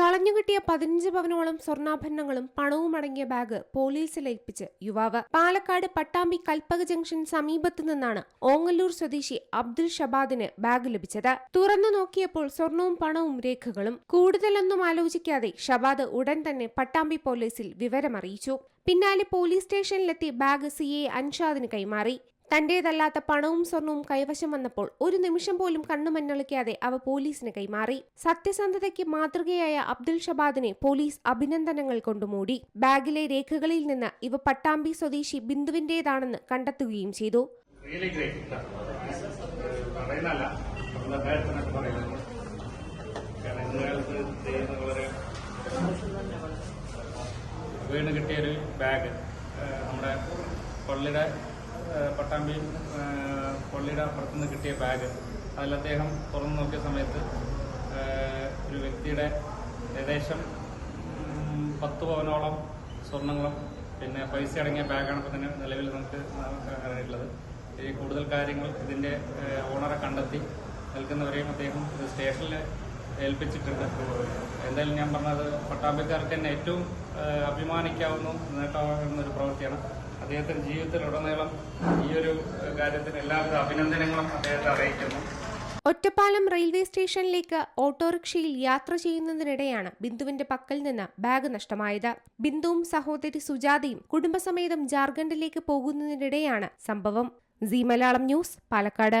കളഞ്ഞുകിട്ടിയ പതിനഞ്ച് പവനോളം സ്വർണാഭരണങ്ങളും പണവും അടങ്ങിയ ബാഗ് പോലീസിൽ ഏൽപ്പിച്ച് യുവാവ്. പാലക്കാട് പട്ടാമ്പി കൽപ്പക ജംഗ്ഷൻ സമീപത്തു നിന്നാണ് ഓങ്ങല്ലൂർ സ്വദേശി അബ്ദുൽ ഷബാദിന് ബാഗ് ലഭിച്ചത്. തുറന്നു നോക്കിയപ്പോൾ സ്വർണവും പണവും രേഖകളും. കൂടുതലൊന്നും ആലോചിക്കാതെ ഷബാദ് ഉടൻ തന്നെ പട്ടാമ്പി പോലീസിൽ വിവരമറിയിച്ചു. പിന്നാലെ പോലീസ് സ്റ്റേഷനിലെത്തി ബാഗ് സി എ അൻഷാദിന് കൈമാറി. തന്റേതല്ലാത്ത പണവും സ്വർണവും കൈവശം വന്നപ്പോൾ ഒരു നിമിഷം പോലും കണ്ണു കണ്ണുമഞ്ഞളിക്കാതെ അവ പോലീസിന് കൈമാറി. സത്യസന്ധതയ്ക്ക് മാതൃകയായ അബ്ദുൽ ഷബാദിനെ പോലീസ് അഭിനന്ദനങ്ങൾ കൊണ്ടുമൂടി. ബാഗിലെ രേഖകളിൽ നിന്ന് ഇവ പട്ടാമ്പി സ്വദേശി ബിന്ദുവിന്റേതാണെന്ന് കണ്ടെത്തുകയും ചെയ്തു. വീണ് കിട്ടിയൊരു ബാഗ് നമ്മുടെ പള്ളിയുടെ പട്ടാമ്പി പള്ളിയുടെ അപ്പുറത്തുനിന്ന് കിട്ടിയ ബാഗ് അതിൽ അദ്ദേഹം തുറന്നു നോക്കിയ സമയത്ത് ഒരു വ്യക്തിയുടെ ഏകദേശം പത്ത് പവനോളം സ്വർണങ്ങളും പിന്നെ പൈസ അടങ്ങിയ ബാഗാണ് ഇപ്പോൾ തന്നെ നിലവിൽ നമുക്ക് അറിയിട്ടുള്ളത് ഈ കൂടുതൽ കാര്യങ്ങൾ ഇതിന്റെ ഓണറെ കണ്ടെത്തി നിൽക്കുന്നവരെയും അദ്ദേഹം സ്റ്റേഷനിൽ ഏൽപ്പിച്ചിട്ടുണ്ട്. എന്തായാലും ഞാൻ പറഞ്ഞത് പട്ടാമ്പിക്കാർക്ക് തന്നെ ഏറ്റവും അഭിമാനിക്കാവുന്ന നേട്ടമാകുന്ന ഒരു പ്രവൃത്തിയാണ്. അദ്ദേഹത്തിന്റെ ജീവിതത്തിലുടനീളം ഈ ഒരു കാര്യത്തിന് എല്ലാവിധ അഭിനന്ദനങ്ങളും അദ്ദേഹത്തെ അറിയിക്കുന്നു. ഒറ്റപ്പാലം റെയിൽവേ സ്റ്റേഷനിലേക്ക് ഓട്ടോറിക്ഷയിൽ യാത്ര ചെയ്യുന്നതിനിടെയാണ് ബിന്ദുവിന്റെ പക്കൽ നിന്ന് ബാഗ് നഷ്ടമായത്. ബിന്ദുവും സഹോദരി സുജാതയും കുടുംബസമേതം ജാർഖണ്ഡിലേക്ക് പോകുന്നതിനിടെയാണ് സംഭവം. Zee Malayalam news Palakkad.